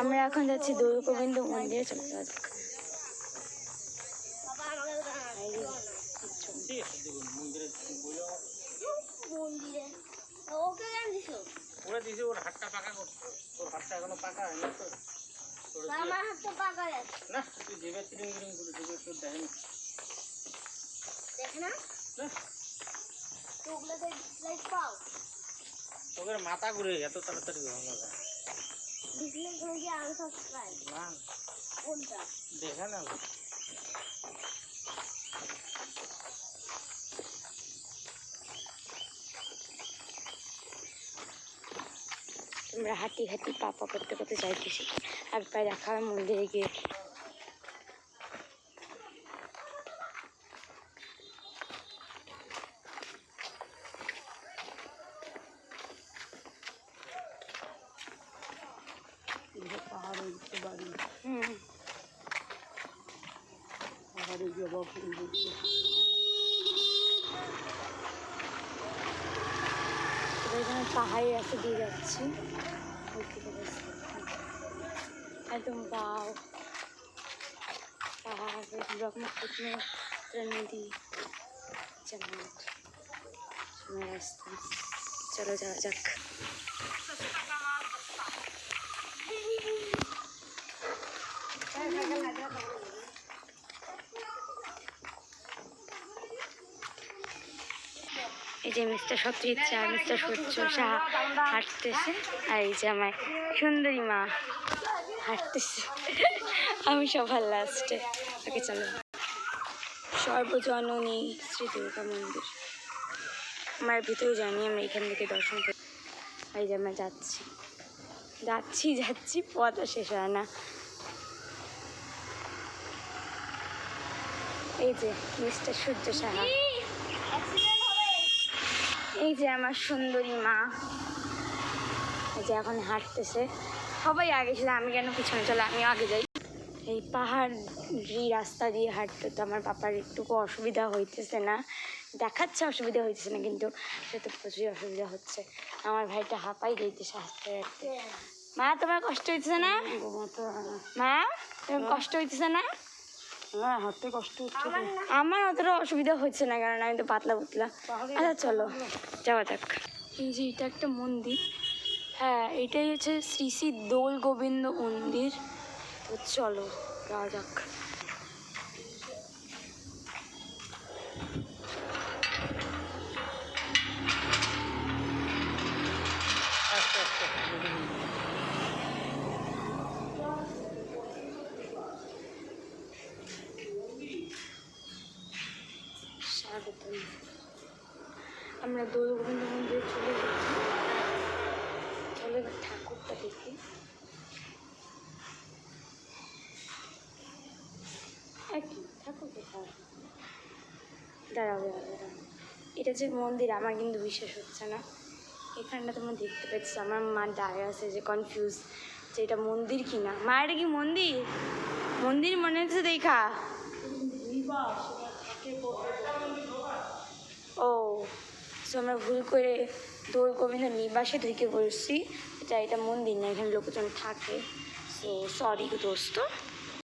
আমরা এখন যাচ্ছি দৌড় গোবিন্দ মন্দিরে, চলে যাওয়া যাক বাবা আমাকে দাঁড়ানো। ঠিক আছে দেখুন মন্দিরে বইও মন্দিরে ওকে কেন দিছো ওরা দিয়েছে ওর হাতটা পাকা করছে ওর হাতটা এখনও পাকা হয়নি তো আমার হাত তো পাকা না তুই জিভে তিরিং তিরিং করে জিভে তোর দেখেনি দেখ না না তো ওগুলোতে লাইক পাও তোকে মাথা ঘুরে এত তাড়াতাড়ি হয়ে আনসাবস্ক্রাইব না কোনটা? দেখে না আমরা হাঁটি হাঁটি পাপা করতে করতে যাইতেছি আর প্রায় দেখা হয় মন্দিরে গিয়ে। পাহাড়ে উঠতে পারি। হুম। পাহাড়ে আবার ফুল দেখতে এখানে পাহাড়ি রাস্তা দিয়ে যাচ্ছি। একদম বাও। পাহাড় ব্রহ্মপুত্র নদী যেমন রাস্তা চলো যাওয়া যাক। এই যে মিস্টার সত্যজিৎ শাহ মিস্টার সূর্য শাহ হাঁটতেছে। আর এই যে আমার সুন্দরী মা হাঁটতেছে। আমি সবার লাস্টে ওকে, চলো। সর্বজননী শ্রী দুর্গা মন্দির। আমার ভিতরে জানি আমরা এখান থেকে দর্শন করি। এই যে আমরা যাচ্ছি। যাচ্ছি যাচ্ছি পথ শেষ হয় না। এই যে মিস্টার সূর্য সাহা। এই যে আমার সুন্দরী মা। এই যে এখন হাঁটতেছে। সবাই আগে ছিল আমি কেন পিছনে চলে আমি আগে যাই। এই পাহাড়ি রাস্তা দিয়ে হাঁটতে তো আমার পাপার একটুকু অসুবিধা হইতেছে না। দেখাচ্ছে অসুবিধা হইতেছে না কিন্তু সে তো প্রচুর অসুবিধা হচ্ছে। আমার ভাইটা হাঁপাই যাইতেছে হাঁটতে হাঁটতে। মা তোমার কষ্ট হইতেছে না। মা তোমার কষ্ট হইতেছে না? হাঁটতে কষ্ট হচ্ছে আমার আমার অতটা অসুবিধা হচ্ছে না কারণ আমি তো পাতলা পুতলা। আচ্ছা চলো যাওয়া যাক। এই যে এটা একটা মন্দির। হ্যাঁ এটাই হচ্ছে শ্রী শ্রী দোল গোবিন্দ মন্দির। তো চলো যাওয়া যাক। আমরা গোবিন্দ মন্দিরে চলে গেছি। চলো এবার ঠাকুরটা দেখি। একই ঠাকুর কোথায়? দাঁড়াও দাঁড়াও এটা যে মন্দির, আমার কিন্তু বিশ্বাস হচ্ছে না। এখানটা তোমরা দেখতে পাচ্ছ, আমার মা দাঁড়িয়ে আছে যে কনফিউজ যে এটা মন্দির কি না মা, এটা কি মন্দির? মন্দির মনে হচ্ছে দেখা। ও, সো আমরা ভুল করে দোল গোবিন্দ নিবাসে ঢুকে পড়ছি। এটা এটা মন্দির না, এখানে লোকজন থাকে। সো সরি দোস্ত।